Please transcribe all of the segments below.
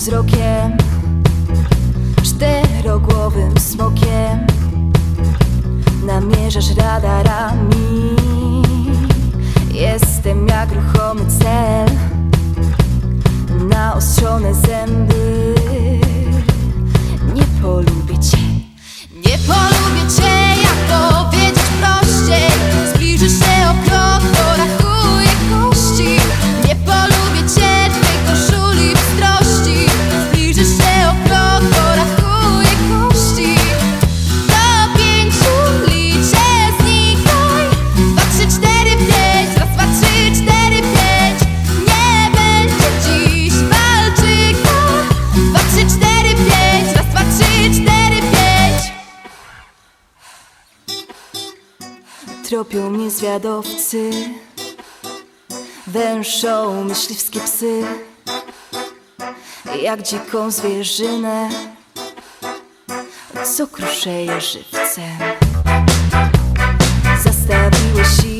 wzrokiem Czterogłowym smokiem. Namierzasz radarami. Jestem jak ruchomy cel Naostrzone Tropią mnie zwiadowcy. Węszą myśliwskie psy Jak dziką zwierzynę. Co kruszeje żywcem? Zastawiłeś ich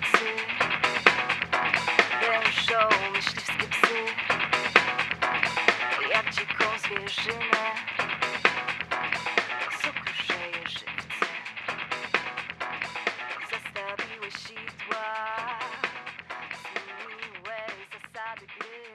psy Wężą myśliwskie Jak dziką zwierzynę Sokuszeje żywce Zastawiły sidła Zmieniły zasady gry.